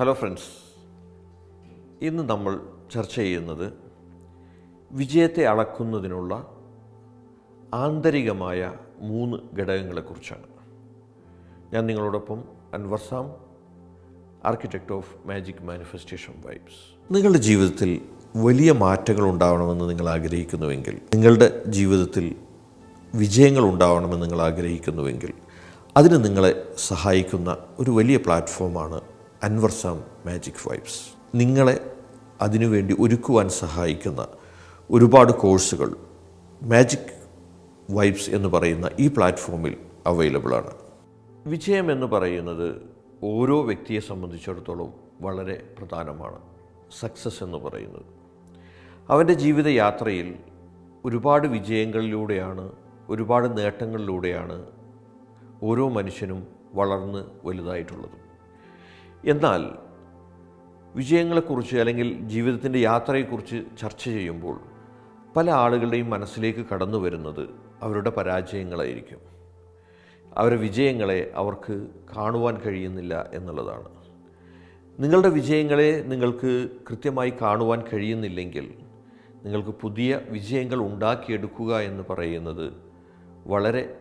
Hello friends ഇന്ന് നമ്മൾ ചർച്ച ചെയ്യുന്നത് വിജയത്തെ അളക്കുന്നതിനുള്ള ആന്തരികമായ മൂന്ന് ഘടകങ്ങളെക്കുറിച്ചാണ്. ഞാൻ നിങ്ങളോടൊപ്പം Anwar Sam architect of magic manifestation vibes നിങ്ങളുടെ ജീവിതത്തിൽ വലിയ മാറ്റങ്ങൾ ഉണ്ടാവണമെന്ന് നിങ്ങൾ ആഗ്രഹിക്കുന്നുവെങ്കിൽ നിങ്ങളുടെ ജീവിതത്തിൽ വിജയങ്ങൾ ഉണ്ടാവണമെന്ന് നിങ്ങൾ ആഗ്രഹിക്കുന്നുവെങ്കിൽ അതിന് നിങ്ങളെ സഹായിക്കുന്ന ഒരു വലിയ പ്ലാറ്റ്ഫോമാണ് അൻവർ സാം മാജിക് വൈബ്സ്. നിങ്ങളെ അതിനുവേണ്ടി ഒരുക്കുവാൻ സഹായിക്കുന്ന ഒരുപാട് കോഴ്സുകൾ മാജിക് വൈബ്സ് എന്ന് പറയുന്ന ഈ പ്ലാറ്റ്ഫോമിൽ അവൈലബിൾ ആണ്. വിജയം എന്ന് പറയുന്നത് ഓരോ വ്യക്തിയെ സംബന്ധിച്ചിടത്തോളം വളരെ പ്രധാനമാണ്. സക്സസ് എന്ന് പറയുന്നത്. അവന്റെ ജീവിതയാത്രയിൽ ഒരുപാട് വിജയങ്ങളിലൂടെയാണ് ഒരുപാട് നേട്ടങ്ങളിലൂടെയാണ് ഓരോ മനുഷ്യനും വളർന്ന് വലുതായിട്ടുള്ളത്. എന്നാൽ വിജയങ്ങളെക്കുറിച്ച് അല്ലെങ്കിൽ ജീവിതത്തിന്റെ യാത്രയെക്കുറിച്ച് ചർച്ച ചെയ്യുമ്പോൾ പല ആളുകളുടെയും മനസ്സിലേക്ക് കടന്നു വരുന്നത് അവരുടെ പരാജയങ്ങളായിരിക്കും. അവരുടെ വിജയങ്ങളെ അവർക്ക് കാണുവാൻ കഴിയുന്നില്ല എന്നുള്ളതാണ്. നിങ്ങളുടെ വിജയങ്ങളെ നിങ്ങൾക്ക് കൃത്യമായി കാണുവാൻ കഴിയുന്നില്ലെങ്കിൽ നിങ്ങൾക്ക് പുതിയ വിജയങ്ങൾ ഉണ്ടാക്കിയെടുക്കുക എന്ന് പറയുന്നത് വളരെ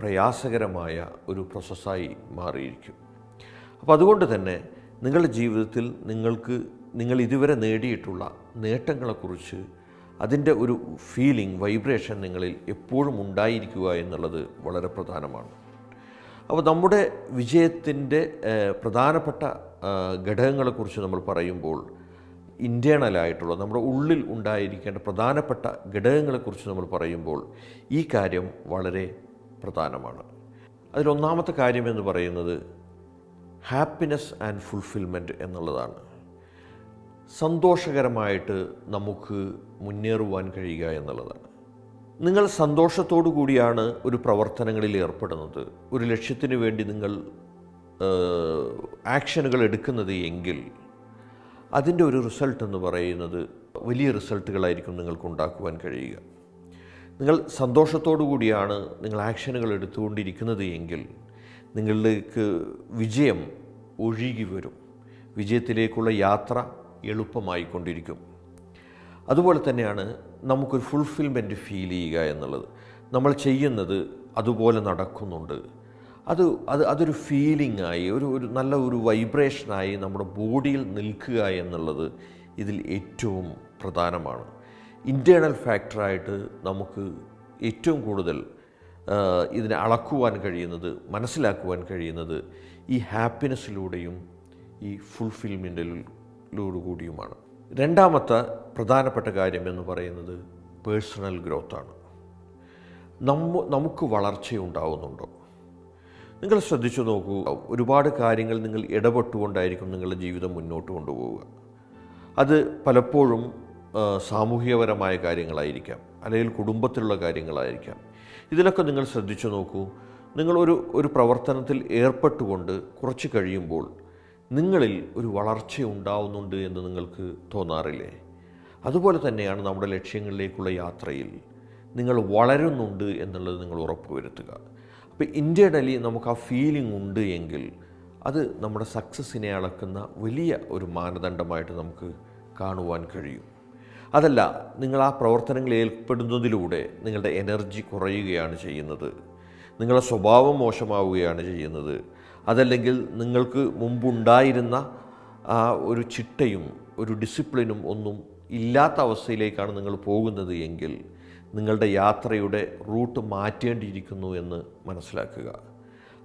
പ്രയാസകരമായ ഒരു പ്രോസസ്സായി മാറിയിരിക്കും. അപ്പോൾ അതുകൊണ്ട് തന്നെ നിങ്ങളുടെ ജീവിതത്തിൽ നിങ്ങൾക്ക് നിങ്ങൾ ഇതുവരെ നേടിയിട്ടുള്ള നേട്ടങ്ങളെക്കുറിച്ച് അതിന്റെ ഒരു ഫീലിംഗ് വൈബ്രേഷൻ നിങ്ങളിൽ എപ്പോഴും ഉണ്ടായിരിക്കുക എന്നുള്ളത് വളരെ പ്രധാനമാണ്. അപ്പോൾ നമ്മുടെ വിജയത്തിന്റെ പ്രധാനപ്പെട്ട ഘടകങ്ങളെക്കുറിച്ച് നമ്മൾ പറയുമ്പോൾ ഇന്റേണലായിട്ടുള്ള നമ്മുടെ ഉള്ളിൽ ഉണ്ടായിരിക്കേണ്ട പ്രധാനപ്പെട്ട ഘടകങ്ങളെക്കുറിച്ച് നമ്മൾ പറയുമ്പോൾ ഈ കാര്യം വളരെ പ്രധാനമാണ്. അതിലൊന്നാമത്തെ കാര്യം എന്ന് പറയുന്നത് ഹാപ്പിനെസ് ആൻഡ് ഫുൾഫിൽമെന്റ് എന്നുള്ളതാണ്. സന്തോഷകരമായിട്ട് നമുക്ക് മുന്നേറുവാൻ കഴിയുക എന്നുള്ളതാണ്. നിങ്ങൾ സന്തോഷത്തോടു കൂടിയാണ് ഒരു പ്രവർത്തനങ്ങളിൽ ഏർപ്പെടുന്നത്. ഒരു ലക്ഷ്യത്തിന് വേണ്ടി നിങ്ങൾ ആക്ഷനുകൾ എടുക്കുന്നത് എങ്കിൽ അതിന്റെ ഒരു റിസൾട്ട് എന്ന് പറയുന്നത് വലിയ റിസൾട്ടുകളായിരിക്കും നിങ്ങൾക്ക് ഉണ്ടാക്കുവാൻ കഴിയുക. നിങ്ങൾ സന്തോഷത്തോടു കൂടിയാണ് നിങ്ങൾ ആക്ഷനുകൾ എടുത്തുകൊണ്ടിരിക്കുന്നത് എങ്കിൽ നിങ്ങളിലേക്ക് വിജയം ഒഴുകി വരും. വിജയത്തിലേക്കുള്ള യാത്ര എളുപ്പമായി കൊണ്ടിരിക്കും. അതുപോലെ തന്നെയാണ് നമുക്കൊരു ഫുൾഫിൽമെന്റ് ഫീൽ ചെയ്യുക എന്നുള്ളത്. നമ്മൾ ചെയ്യുന്നത് അതുപോലെ നടക്കുന്നുണ്ട്. അത് അത് അതൊരു ഫീലിംഗ് ആയി ഒരു ഒരു നല്ല ഒരു വൈബ്രേഷനായി നമ്മുടെ ബോഡിയിൽ നിൽക്കുക എന്നുള്ളത് ഇതിൽ ഏറ്റവും പ്രധാനമാണ്. ഇന്റേർണൽ ഫാക്ടറായിട്ട് നമുക്ക് ഏറ്റവും കൂടുതൽ ഇതിനെ അളക്കുവാൻ കഴിയുന്നത് മനസ്സിലാക്കുവാൻ കഴിയുന്നത് ഈ ഹാപ്പിനെസ്സിലൂടെയും ഈ ഫുൾഫിൽമെന്റിലൂടെ കൂടിയുമാണ് രണ്ടാമത്തെ പ്രധാനപ്പെട്ട കാര്യം എന്ന് പറയുന്നത് പേഴ്സണൽ ഗ്രോത്താണ്. നമ്മ നമുക്ക് വളർച്ചയുണ്ടാവുന്നുണ്ടോ? നിങ്ങൾ ശ്രദ്ധിച്ചു നോക്കൂ ഒരുപാട് കാര്യങ്ങൾ നിങ്ങൾ ഇടപെട്ടുകൊണ്ടായിരിക്കും നിങ്ങളുടെ ജീവിതം മുന്നോട്ട് കൊണ്ടുപോവുക. അത് പലപ്പോഴും സാമൂഹികപരമായ കാര്യങ്ങളായിരിക്കാം അല്ലെങ്കിൽ കുടുംബത്തിലുള്ള കാര്യങ്ങളായിരിക്കാം. ഇതിലൊക്കെ നിങ്ങൾ ശ്രദ്ധിച്ചു നോക്കൂ. നിങ്ങളൊരു ഒരു പ്രവർത്തനത്തിൽ ഏർപ്പെട്ടുകൊണ്ട് കുറച്ച് കഴിയുമ്പോൾ നിങ്ങളിൽ ഒരു വളർച്ച ഉണ്ടാവുന്നുണ്ട് എന്ന് നിങ്ങൾക്ക് തോന്നാറില്ലേ? അതുപോലെ തന്നെയാണ് നമ്മുടെ ലക്ഷ്യങ്ങളിലേക്കുള്ള യാത്രയിൽ നിങ്ങൾ വളരുന്നുണ്ട് എന്നുള്ളത് നിങ്ങൾ ഉറപ്പുവരുത്തുക അപ്പോൾ ഇന്റേർണലി നമുക്ക് ആ ഫീലിംഗ് ഉണ്ട് എങ്കിൽ അത് നമ്മുടെ സക്സസ്സിനെ അളക്കുന്ന വലിയ ഒരു മാനദണ്ഡമായിട്ട് നമുക്ക് കാണുവാൻ കഴിയും. അതല്ല നിങ്ങൾ ആ പ്രവർത്തനങ്ങളിൽ ഏർപ്പെടുന്നതിലൂടെ നിങ്ങളുടെ എനർജി കുറയുകയാണ് ചെയ്യുന്നത്. നിങ്ങളുടെ സ്വഭാവം മോശമാവുകയാണ് ചെയ്യുന്നത്. അതല്ലെങ്കിൽ നിങ്ങൾക്ക് മുമ്പുണ്ടായിരുന്ന ആ ഒരു ചിട്ടയും ഒരു ഡിസിപ്ലിനും ഒന്നും ഇല്ലാത്ത അവസ്ഥയിലേക്കാണ് നിങ്ങൾ പോകുന്നത് എങ്കിൽ നിങ്ങളുടെ യാത്രയുടെ റൂട്ട് മാറ്റേണ്ടിയിരിക്കുന്നു എന്ന് മനസ്സിലാക്കുക.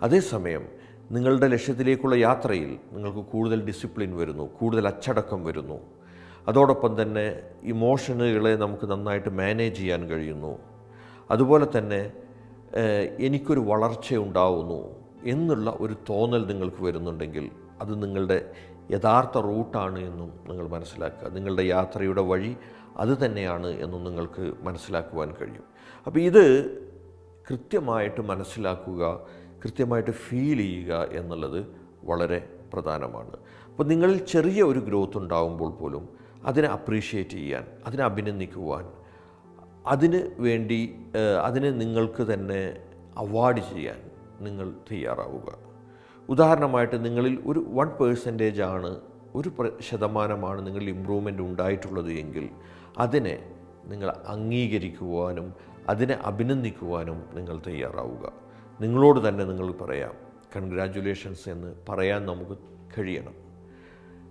അതേസമയം നിങ്ങളുടെ ലക്ഷ്യത്തിലേക്കുള്ള യാത്രയിൽ നിങ്ങൾക്ക് കൂടുതൽ ഡിസിപ്ലിൻ വരുന്നു കൂടുതൽ അച്ചടക്കം വരുന്നു. അതോടൊപ്പം തന്നെ ഇമോഷനുകളെ നമുക്ക് നന്നായിട്ട് മാനേജ് ചെയ്യാൻ കഴിയുന്നു. അതുപോലെ തന്നെ എനിക്കൊരു വളർച്ച ഉണ്ടാവുന്നു എന്നുള്ള ഒരു തോന്നൽ നിങ്ങൾക്ക് വരുന്നുണ്ടെങ്കിൽ അത് നിങ്ങളുടെ യഥാർത്ഥ റൂട്ടാണ് എന്നും നിങ്ങൾ മനസ്സിലാക്കുക. നിങ്ങളുടെ യാത്രയുടെ വഴി അത് തന്നെയാണ് എന്നും നിങ്ങൾക്ക് മനസ്സിലാക്കുവാൻ കഴിയും. അപ്പോൾ ഇത് കൃത്യമായിട്ട് മനസ്സിലാക്കുക കൃത്യമായിട്ട് ഫീൽ ചെയ്യുക എന്നുള്ളത് വളരെ പ്രധാനമാണ്. അപ്പോൾ നിങ്ങളിൽ ചെറിയ ഒരു ഗ്രോത്ത് ഉണ്ടാകുമ്പോൾ പോലും അതിനെ അപ്രീഷിയേറ്റ് ചെയ്യാൻ അതിനെ അഭിനന്ദിക്കുവാൻ അതിന് വേണ്ടി അതിന് നിങ്ങൾക്ക് തന്നെ അവാർഡ് ചെയ്യാൻ നിങ്ങൾ തയ്യാറാവുക. ഉദാഹരണമായിട്ട് നിങ്ങളിൽ ഒരു വൺ പേഴ്സന്റേജ് ആണ് ഒരു ശതമാനമാണ് നിങ്ങളിൽ ഇമ്പ്രൂവ്മെന്റ് ഉണ്ടായിട്ടുള്ളത് എങ്കിൽ അതിനെ നിങ്ങൾ അംഗീകരിക്കുവാനും അതിനെ അഭിനന്ദിക്കുവാനും നിങ്ങൾ തയ്യാറാവുക. നിങ്ങളോട് തന്നെ നിങ്ങൾ പറയാം കൺഗ്രാജുലേഷൻസ് എന്ന് പറയാൻ നമുക്ക് കഴിയണം.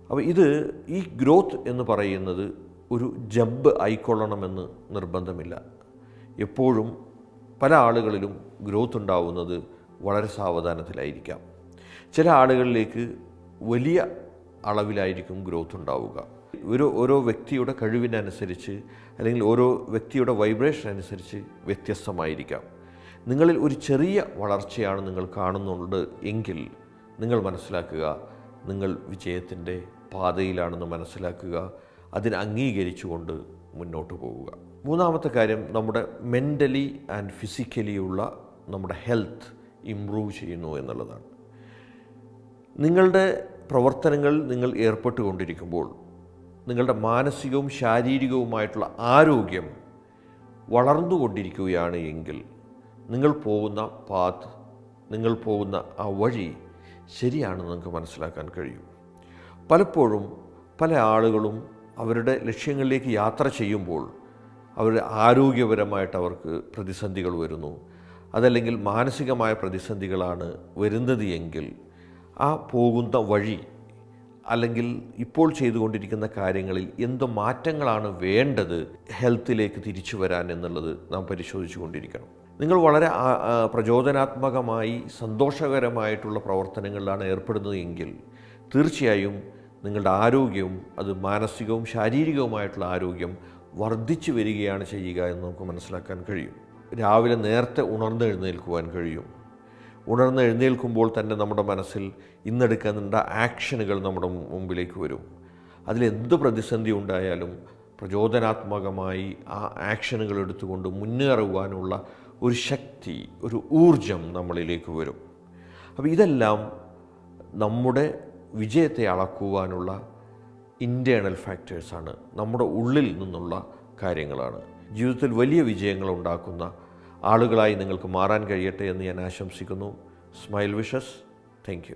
അപ്പോൾ ഇത് ഈ ഗ്രോത്ത് എന്ന് പറയുന്നത് ഒരു ജമ്പ് ആയിക്കൊള്ളണമെന്ന് നിർബന്ധമില്ല. എപ്പോഴും പല ആളുകളിലും ഗ്രോത്ത് ഉണ്ടാവുന്നത് വളരെ സാവധാനത്തിലായിരിക്കാം. ചില ആളുകളിലേക്ക് വലിയ അളവിലായിരിക്കും ഗ്രോത്ത് ഉണ്ടാവുക. ഒരു ഓരോ വ്യക്തിയുടെ കഴിവിനനുസരിച്ച് അല്ലെങ്കിൽ ഓരോ വ്യക്തിയുടെ വൈബ്രേഷൻ അനുസരിച്ച് വ്യത്യസ്തമായിരിക്കാം. നിങ്ങളിൽ ഒരു ചെറിയ വളർച്ചയാണ് നിങ്ങൾ കാണുന്നുണ്ട് എങ്കിൽ നിങ്ങൾ മനസ്സിലാക്കുക നിങ്ങൾ വിജയത്തിന്റെ പാതയിലാണെന്ന് മനസ്സിലാക്കുക അതിനെ അംഗീകരിച്ചുകൊണ്ട് മുന്നോട്ട് പോവുക. മൂന്നാമത്തെ കാര്യം നമ്മുടെ മെന്റലി ആൻഡ് ഫിസിക്കലിയുള്ള നമ്മുടെ ഹെൽത്ത് ഇമ്പ്രൂവ് ചെയ്യുന്നു എന്നുള്ളതാണ്. നിങ്ങളുടെ പ്രവർത്തനങ്ങൾ നിങ്ങൾ ഏർപ്പെട്ടുകൊണ്ടിരിക്കുമ്പോൾ നിങ്ങളുടെ മാനസികവും ശാരീരികവുമായിട്ടുള്ള ആരോഗ്യം വളർന്നുകൊണ്ടിരിക്കുകയാണ് എങ്കിൽ നിങ്ങൾ പോകുന്ന പാത്ത് നിങ്ങൾ പോകുന്ന ആ വഴി ശരിയാണെന്ന് നിങ്ങൾക്ക് മനസ്സിലാക്കാൻ കഴിയും. പലപ്പോഴും പല ആളുകളും അവരുടെ ലക്ഷ്യങ്ങളിലേക്ക് യാത്ര ചെയ്യുമ്പോൾ അവരുടെ ആരോഗ്യപരമായിട്ട് അവർക്ക് പ്രതിസന്ധികൾ വരുന്നു. അതല്ലെങ്കിൽ മാനസികമായ പ്രതിസന്ധികളാണ് വരുന്നത് എങ്കിൽ ആ പോകുന്ന വഴി അല്ലെങ്കിൽ ഇപ്പോൾ ചെയ്തുകൊണ്ടിരിക്കുന്ന കാര്യങ്ങളിൽ എന്ത് മാറ്റങ്ങളാണ് വേണ്ടത് ഹെൽത്തിലേക്ക് തിരിച്ചു വരാൻ എന്നുള്ളത് നാം പരിശോധിച്ചു കൊണ്ടിരിക്കണം. നിങ്ങൾ വളരെ പ്രചോദനാത്മകമായി സന്തോഷകരമായിട്ടുള്ള പ്രവർത്തനങ്ങളിലാണ് ഏർപ്പെടുന്നത് തീർച്ചയായും നിങ്ങളുടെ ആരോഗ്യവും അത് മാനസികവും ശാരീരികവുമായിട്ടുള്ള ആരോഗ്യം വർദ്ധിച്ചു വരികയാണ് ചെയ്യുക എന്ന് നമുക്ക് മനസ്സിലാക്കാൻ കഴിയും. രാവിലെ നേരത്തെ ഉണർന്നെഴുന്നേൽക്കുവാൻ കഴിയും. ഉണർന്ന് എഴുന്നേൽക്കുമ്പോൾ തന്നെ നമ്മുടെ മനസ്സിൽ ഇന്നെടുക്കേണ്ട ആക്ഷനുകൾ നമ്മുടെ മുമ്പിലേക്ക് വരും. അതിലെന്ത് പ്രതിസന്ധി ഉണ്ടായാലും പ്രചോദനാത്മകമായി ആ ആക്ഷനുകൾ എടുത്തുകൊണ്ട് മുന്നേറുവാനുള്ള ഒരു ശക്തി ഒരു ഊർജം നമ്മളിലേക്ക് വരും. അപ്പോൾ ഇതെല്ലാം നമ്മുടെ വിജയത്തെ അളക്കുവാനുള്ള ഇന്റേണൽ ഫാക്ടേഴ്സാണ് നമ്മുടെ ഉള്ളിൽ നിന്നുള്ള കാര്യങ്ങളാണ്. ജീവിതത്തിൽ വലിയ വിജയങ്ങൾ ഉണ്ടാക്കുന്ന ആളുകളായി നിങ്ങൾക്ക് മാറാൻ കഴിയട്ടെ എന്ന് ഞാൻ ആശംസിക്കുന്നു. Smile wishes thank